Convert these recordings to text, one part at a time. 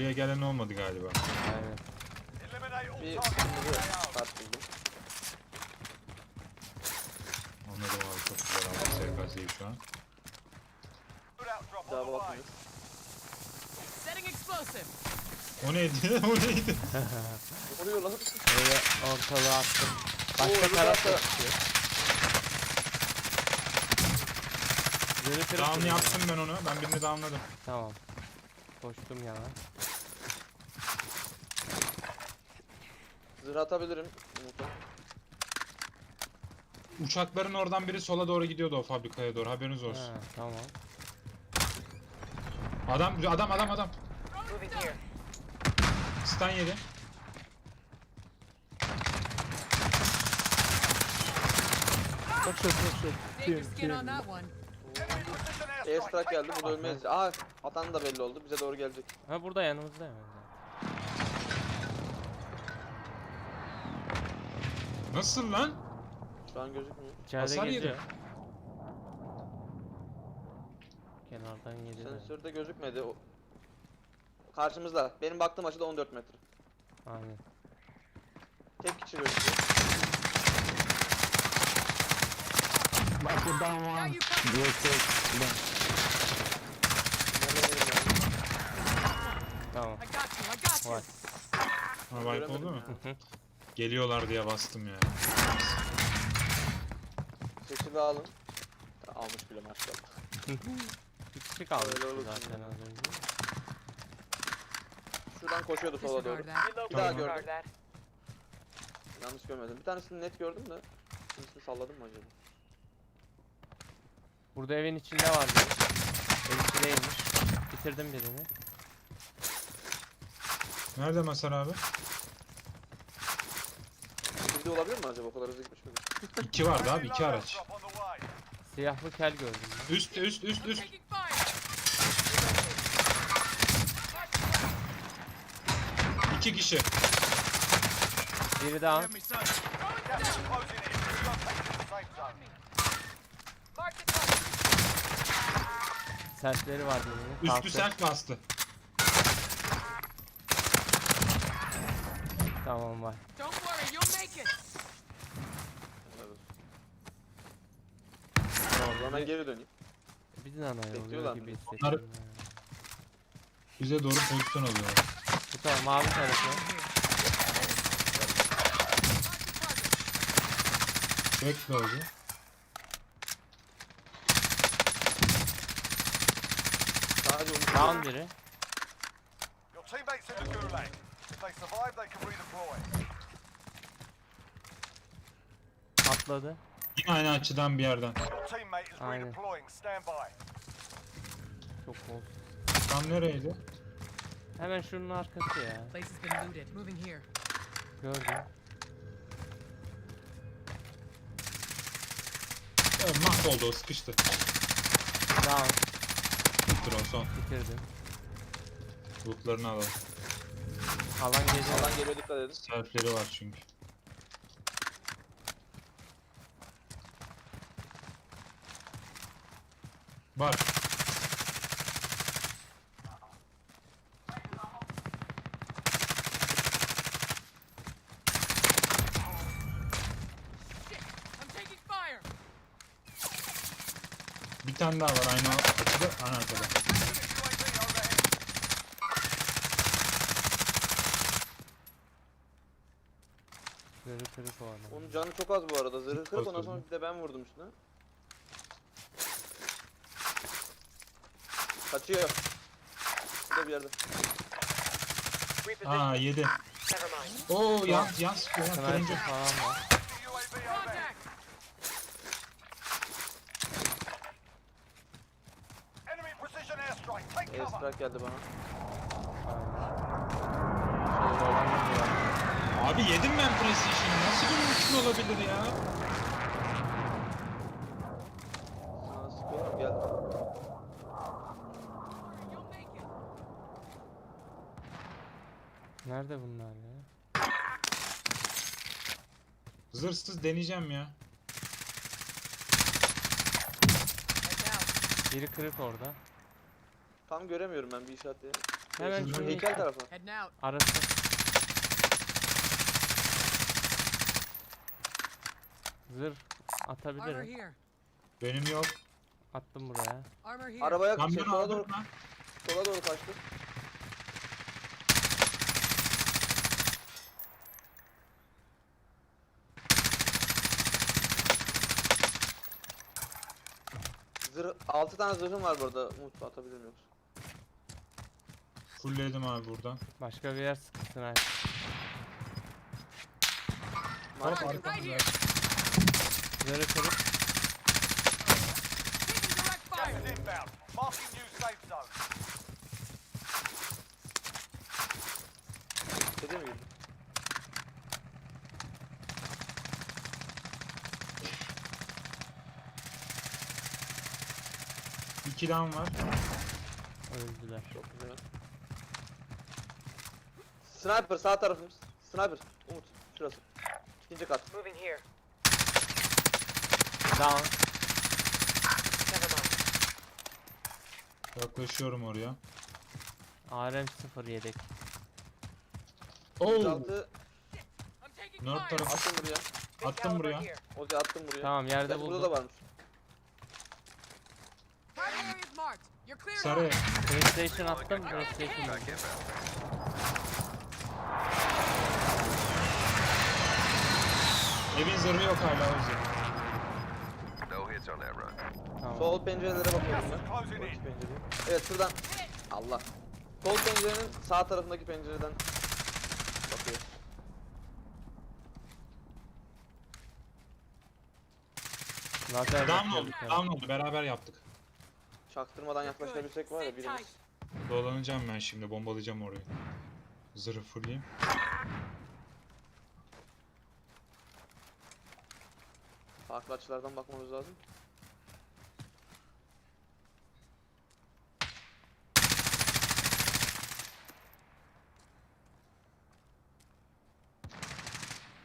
Buraya gelen olmadı galiba. Aynen. Bir AO. kart buldum. Anladım abi çok güzel aldım SKS'yi şu an. Setting explosive. O neydi? o neydi? Vuruyor lan. Böyle ortalığı attım. Oo, Başka taraf tarafta. Yürü kırık Down yaptım ben onu. Ben birini downladım. Tamam. Koştum yana. Zırh atabilirim. Umut'a. Uçakların oradan biri sola doğru gidiyordu o fabrikaya doğru. Haberiniz Ha, olsun. tamam. Adam adam adam adam. Moving here. Stun yedi. Skin on that one. Enemy precision airstrike. Airstrike Take geldi. Bu da ölmez. Aa atan da belli oldu. Bize doğru gelecek. Ha burada yanımızda hemen. Nasıl lan? Şu an gözükmüyor. İçeride Hasar yedi. geziyor. Kenardan geliyor. Sensörde gözükmedi. O... Karşımızda. Benim baktığım açıda 14 metre. Aynen. Tek kişi gözüküyor. You covered. Nereye gidiyor? Tamam. I got you. I got you. Var. Ha wipe Göremedim oldu mu? ya. Geliyorlar diye bastım ya. Seçili alın. Ya, Almış bile maşallah. Bir kişi kaldı Öyle olur zaten şimdi. az önce. Şuradan koşuyordu sola doğru. Disregard that. Bir daha gördüm. Yanlış görmedim. Bir tanesini net gördüm de. İkincisini salladım mı acaba? Burada evin içinde var biri. Ev içindeymiş. Bitirdim birini. Nerede Masar abi? Bir de olabilir mi acaba? O kadar hızlı gitmiş mi? İki vardı abi iki araç. Siyahlı kel gördüm. Üst üst üst üst. İki kişi. Biri daha. Sertleri var birinin. Üstü Kalktı. sert bastı. Tamam var. Don't ben geri döneyim. Bir Bekliyorlar gibi mı? Onlar- ya. Bize doğru pozisyon alıyorlar. Bu taraf mavi tarafı. Bekle. Sadece Umut. Down biri. Your teammates in the gulag. If they survive, they can redeploy. Atladı. Yine aynı açıdan bir yerden. Teammate is Aynen. redeploying. Stand by. Çok bol. Tam nereydi? Hemen şunun arkası ya. Place has been looted. Moving here. Gördüm. Evet, mahvoldu o sıkıştı. Down. Drone son. Bitirdim. Lootlarını alalım. Alan geliyor. Alan geliyor dikkat edin. Selfleri var çünkü. Var. Shit. I'm taking fire. Bir tane daha var aynı açıda, aynı arkada. Zırhı kırık o adam. Onun canı çok az bu arada. Zırhı kırıp ondan sonra bir de ben vurdum üstüne. Kaçıyor. Burada bir yerde. Aa yedi. Oo yan yan sıkıyor yan turuncu. Enemy precision airstrike. Geldi bana. Abi yedim ben precision'ı. Nasıl bir mümkün olabilir ya? Sana sıkıyorum gel. Nerede bunlar ya? Zırsız deneyeceğim ya. Biri kırık orada. Tam göremiyorum ben bir işaret diye. Hemen Şu şunu heykel tarafı. Heading out. arası. Zırh Armor atabilirim. here. Benim yok. Attım buraya. Armor here. Arabaya şey, Kamyon sola doğru, aldım lan. sola doğru kaçtı. Zırh, 6 tane zırhım var burada. Umut atabilirim yoksa. Fullledim abi buradan. Başka bir yer sıkıntın ha. Mark Target right here. Zırhı kırıp Taking direct Gas fire. is inbound. Marking new safe zone. Dediğim gibi. İki down var. öldüler. Çok güzel. Sniper sağ tarafımız. Sniper. Umut. Şurası. İkinci kat. Moving here. Down. Never mind. Yaklaşıyorum oraya. ARM 0 yedek. Oo! 106 I'm taking North fire. tarafı. attım buraya. Attım buraya. Ozi attım buraya. Tamam yerde Gerçi burada da buldum. varmış. Sarı. PlayStation attım. PlayStation. Evin zırhı yok hala o zırh. No hits on that run. Tamam. Sol pencerelere bakıyorum ben. Pencereye. Evet şuradan. Allah. Sol pencerenin sağ tarafındaki pencereden bakıyor. Lazer Down oldu. Down oldu. Beraber yaptık. Çaktırmadan yaklaşabilsek var ya birimiz. Dolanacağım ben şimdi. Bombalayacağım orayı. Zırhı fullleyeyim. Farklı açılardan bakmamız lazım.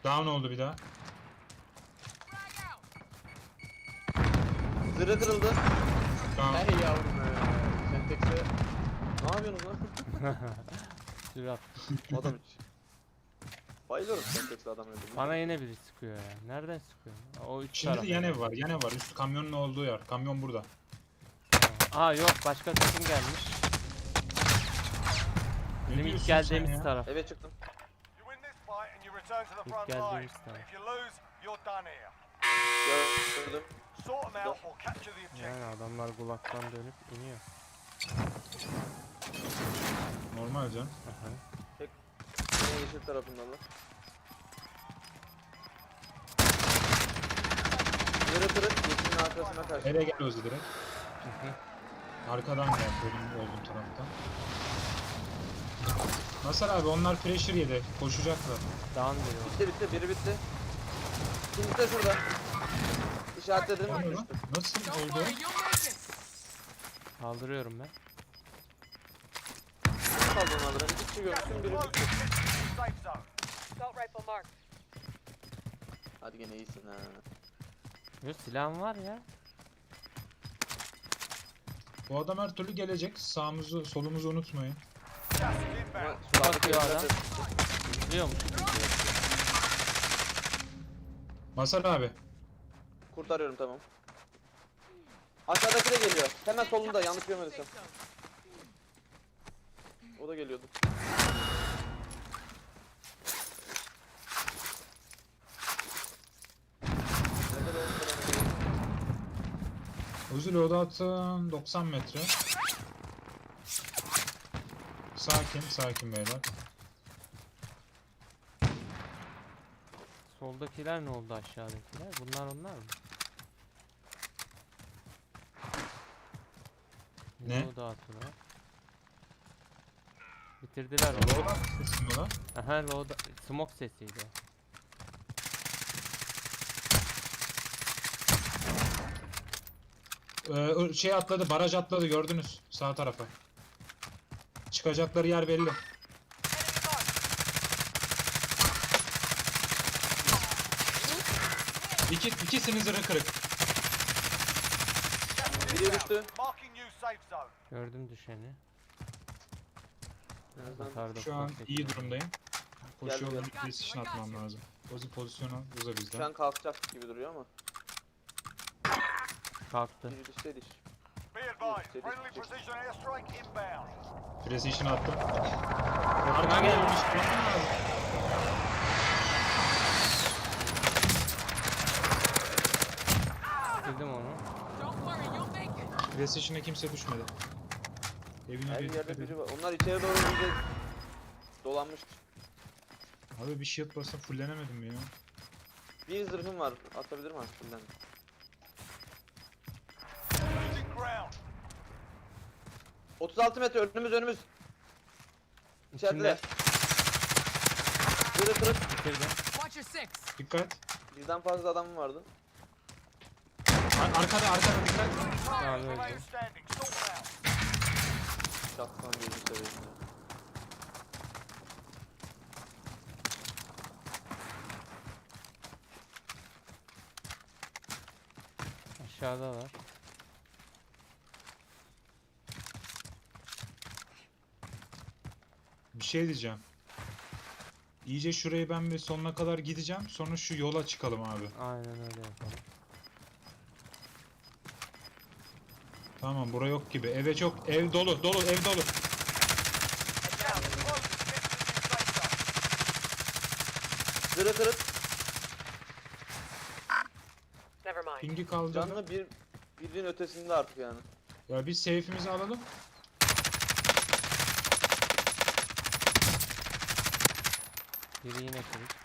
Down oldu bir daha. Zırhı kırıldı. Down. Hey yavrum be. Sentex'e. Ne yapıyorsunuz lan? Sürat. Adam hiç. Bayılıyorum Sentex'e adam öldürmeye. Bana yine biri sıkıyor ya. Nereden sıkıyor? O üç Şimdi taraf. yan ev var. Yan ev var. Üst kamyonun olduğu yer. Kamyon burada. Aa yok başka takım gelmiş. Ne Bizim ilk diyorsun geldiğimiz sen ya? taraf. Eve çıktım. You win this fight and you return to the İlk front line. geldiğimiz taraf. If you lose, you're done here. Gördüm. Yani adamlar kulaktan dönüp iniyor. Normal canım. Aha. Yine yeşil tarafındalar. Zırhı kırık. Yeşilin arkasına karşı. Eve gel Ozi direkt. Arkadan gel benim olduğum taraftan. Nasıl abi onlar pressure yedi. Koşacaklar. Down diyor. Bitti bitti. Biri bitti. İkincisi de şurada. İşaretledim. Nasıl oldu? Kaldırıyorum ben. Kaldı onlardan. Bir kişi görmüşsün. Biri bitti. Hadi gene iyisin ha. Yok silahım var ya. Bu adam her türlü gelecek. Sağımızı solumuzu unutmayın. Sulardaki Bakıyor adam. Biliyor musun? Masar abi. Kurtarıyorum tamam. Aşağıdaki de geliyor. Hemen solunda yanlış görmediysem. O da geliyordu. Uzi loadout'ın 90 metre. Sakin, sakin beyler. Soldakiler ne oldu aşağıdakiler? Bunlar onlar mı? Ne? Yolu dağıtıyorlar. Bitirdiler onu. Loadout sesi mi lan? Aha load smoke sesiydi o. Ee, şey atladı, baraj atladı gördünüz sağ tarafa. Çıkacakları yer belli. İki, ikisinin zırhı kırık. Biri düştü. Gördüm düşeni. Nereden? Şu an iyi durumdayım. Koşu yolunu gel. precision atmam lazım. Ozi pozisyon al. Uza Şu bizden. an kalkacak gibi duruyor ama. Kalktı. Bir düşse diş. Precision attım. Arkadan gelmiş. Bildim onu. Precision'a kimse düşmedi. Evine Her bir yerde biri var. Onlar içeri doğru bize dolanmış. Abi bir shield basın fullenemedim ya. Bir zırhım var. Atabilirim artık buradan. Losing ground. 36 metre önümüz önümüz. İçinde. Zırhı kırık. Bitirdim. Watch your six. Dikkat. Birden fazla adam vardı. Ar- arkada arkada dikkat. Players öldü. Şapkan gözü seveyim ya. Aşağıda var. Bir şey diyeceğim. İyice şurayı ben bir sonuna kadar gideceğim. Sonra şu yola çıkalım abi. Aynen öyle yapalım. Tamam bura yok gibi. Eve çok ev dolu dolu ev dolu. Zırhı kırık. Never mind. Pingi kaldırdı. Canlı bir birinin ötesinde artık yani. Ya biz safe'imizi alalım. Biri yine kırık.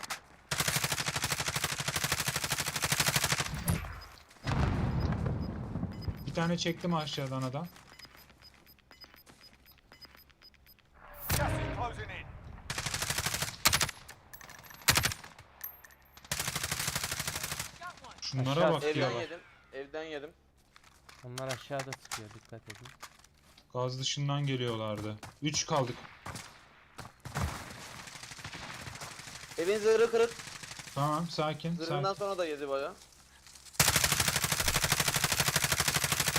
Bir tane çektim aşağıdan adam. Şunlara Aşağı- bak Evden ya. yedim. Evden yedim. Onlar aşağıda sıkıyor dikkat edin. Gaz dışından geliyorlardı. 3 kaldık. Evin zırhı kırık. Tamam sakin. Zırhından sakin. sonra da yedi baya.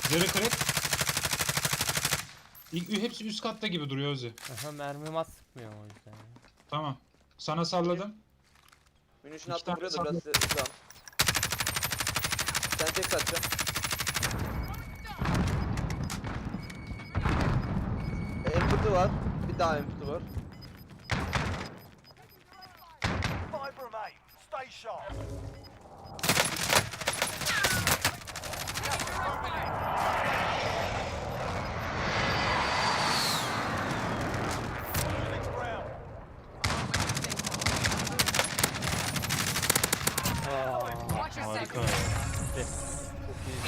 Zırhı kırık. İlk, hepsi üst katta gibi duruyor Ozi. Aha mermim az sıkmıyor o yüzden. Tamam. Sana salladım. Münişin İki attım tane biraz hızlan. Sen tek satacağım. Empatı var. Bir daha empatı var. Five remain. Stay sharp in. Losing ground. Ya. Bitti. Çok iyi.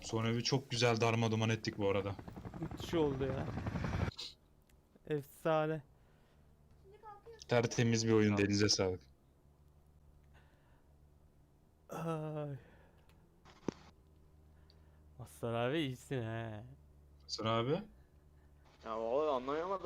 Son evi çok güzel darma duman ettik bu arada. Müthiş oldu ya. Efsane. Tertemiz bir oyun elinize sağlık. Ay. Aslan abi iyisin he. Hasan abi. Ya vallahi anlayamadım.